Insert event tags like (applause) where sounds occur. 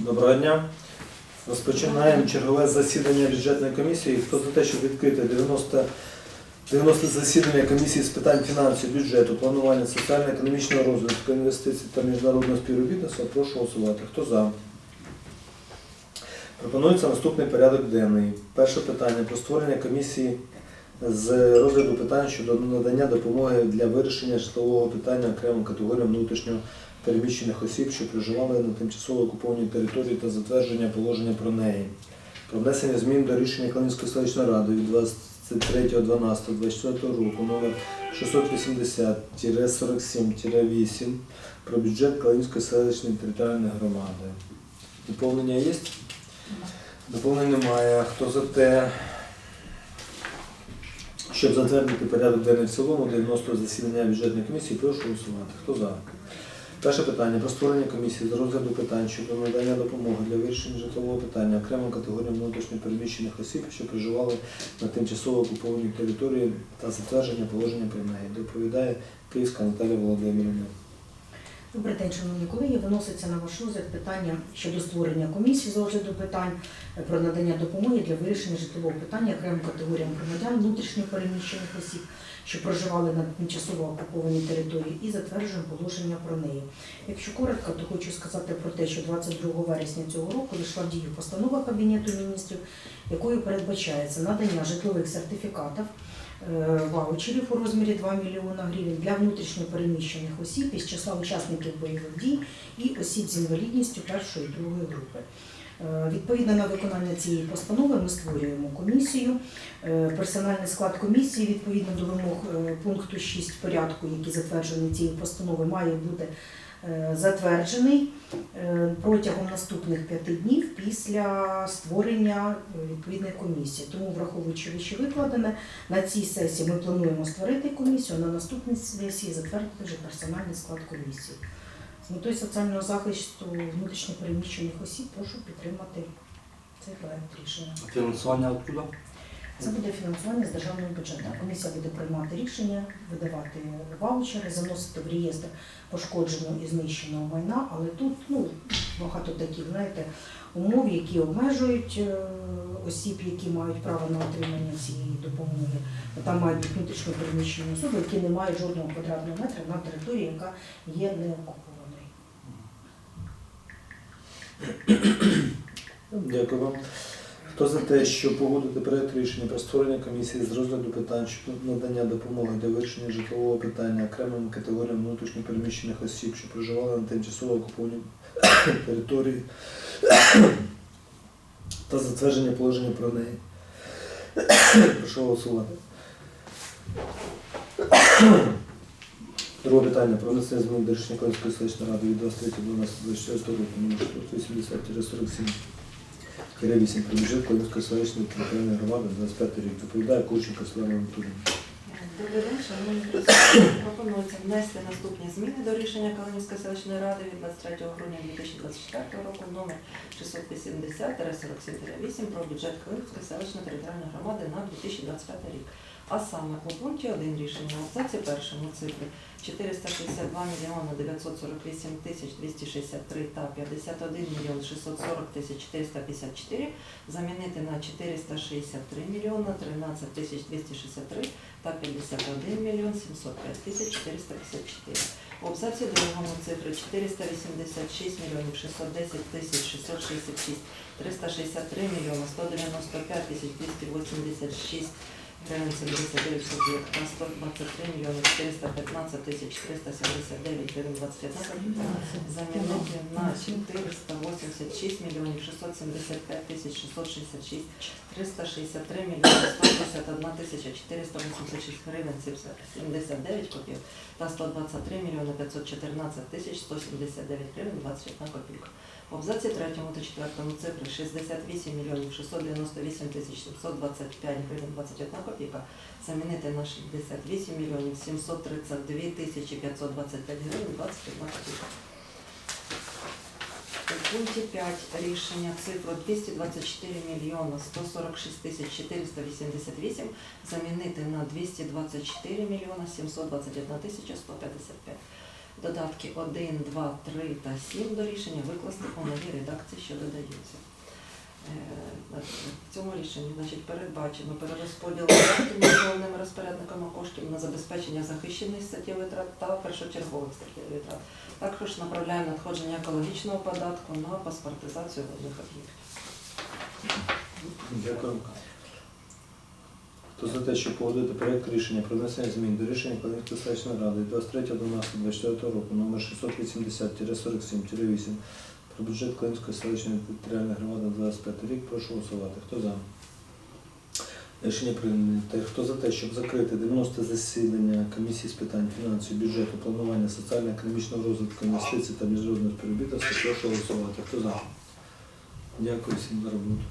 Доброго дня. Розпочинаємо чергове засідання бюджетної комісії. Хто за те, щоб відкрити 90, 90 засідання комісії з питань фінансів, бюджету, планування соціально-економічного розвитку, інвестицій та міжнародного співробітництва, прошу голосувати. Хто за? Пропонується наступний порядок денний. Перше питання про створення комісії з розгляду питань щодо надання допомоги для вирішення житлового питання окремим категоріям внутрішньо переміщених осіб, що проживали на тимчасово окупованій території та затвердження положення про неї. Про внесення змін до рішення Клинської селищної ради від 23.12.24 року номер 680-47-8 про бюджет Клинської селищної територіальної громади. Доповнення є? Доповнень немає. Хто за те, щоб затвердити порядок денний в цілому 90 засідання бюджетної комісії, прошу голосувати. Хто за? Перше питання про створення комісії з розгляду питань щодо надання допомоги для вирішення житлового питання окремим категоріям внутрішньо переміщених осіб, що проживали на тимчасово окупованій території та затвердження положення про неї. Доповідає Київська Наталія Володимирівна. Добрий день, шановні колеги. Виноситься на ваш розгляд питання щодо створення комісії з розгляду питань про надання допомоги для вирішення житлового питання окремим категоріям громадян внутрішньо переміщених осіб, що проживали на тимчасово окупованій території, і затверджуємо положення про неї. Якщо коротко, то хочу сказати про те, що 22 вересня цього року вийшла в дію постанова Кабінету міністрів, якою передбачається надання житлових сертифікатів ваучерів у розмірі 2 мільйона гривень для внутрішньо переміщених осіб із числа учасників бойових дій і осіб з інвалідністю першої і другої групи. Е, Відповідно на виконання цієї постанови ми створюємо комісію. Е, Персональний склад комісії відповідно до вимог е, пункту 6 порядку, який затверджений цією постановою, має бути е, затверджений е, протягом наступних п'яти днів після створення е, відповідної комісії. Тому, враховуючи вище викладене, на цій сесії ми плануємо створити комісію, а на наступній сесії затвердити вже персональний склад комісії. З метою соціального захисту внутрішньопереміщених осіб прошу підтримати цей проект рішення. Фінансування откуда? Це буде фінансування з державного бюджету. Комісія буде приймати рішення, видавати ваучери, заносити в реєстр пошкодженого і знищеного майна, але тут ну, багато таких, знаєте, умов, які обмежують е, осіб, які мають право на отримання цієї допомоги. Там мають бути внутрішньо переміщені особи, які не мають жодного квадратного метра на території, яка є неокупованою. Дякую вам. Хто за те, що погодити проект рішення про створення комісії з розгляду питань щодо надання допомоги для вирішення житлового питання окремим категоріям внутрішньо переміщених осіб, що проживали на тимчасово окупованій (coughs) території (coughs) та затвердження положення про неї. (coughs) Прошу голосувати. Друге питання про внесення змін до рішення Київської селищної ради від 23.12.24 року номер 480-47 8 про бюджет Київської селищної територіальної громади на 25 рік. Доповідає Курченко Слава Анатолійовна. Добрий день, шановні присутні. Пропонується внести наступні зміни до рішення Калинівської селищної ради від 23 грудня 2024 року номер 680-47-8 про бюджет Калинівської селищної територіальної громади на 2025 рік. А саме у пункті 1 рішення абзаці першому цифри 462 мільйона 948 тисяч 263 та 51 мільйон 640 тисяч 454 замінити на 463 мільйона 13 тисяч 263 та 51 мільйон 705 тисяч 454. У абзаці другому цифри 486 мільйонів 610 тисяч 666 363 мільйона 195 тисяч 286 гривень 79 копійок та 123 мільйони 415 тисяч 379 гривень 21 копійка замінити на 486 мільйонів 675 тисяч 666 363 мільйони 151 тисяча 486 гривень 79 копійок та 123 мільйони 514 тисяч 179 гривень 21 копійка. В абзаці третьому та четвертому цифри 68 мільйонів 698 тисяч 725 гривень 21 копійка замінити на 68 мільйонів 732 тисячі 525 гривень 21 копійка. У пункті 5 рішення цифру 224 мільйона 146 тисяч 488 замінити на 224 мільйона 721 тисяча 155. Додатки 1, 2, 3 та 7 до рішення викласти у новій редакції, що додаються. Е, В цьому рішенні значить, передбачено перерозподіл коштів між розпорядниками коштів на забезпечення захищених статтів витрат та першочергових статтів витрат. Також направляємо надходження екологічного податку на паспортизацію водних об'єктів. Дякую. Хто за те, щоб погодити проєкт рішення про внесення змін до рішення Калинської селищної ради 23.12.24 року номер 680-47-8 про бюджет Калинської селищної територіальної громади на 25 рік, прошу голосувати. Хто за? Рішення прийнято. Хто за те, щоб закрити 90 засідання комісії з питань фінансів, бюджету, планування соціально-економічного розвитку, інвестицій та міжнародного співробітництва, прошу голосувати. Хто за? Дякую всім за роботу.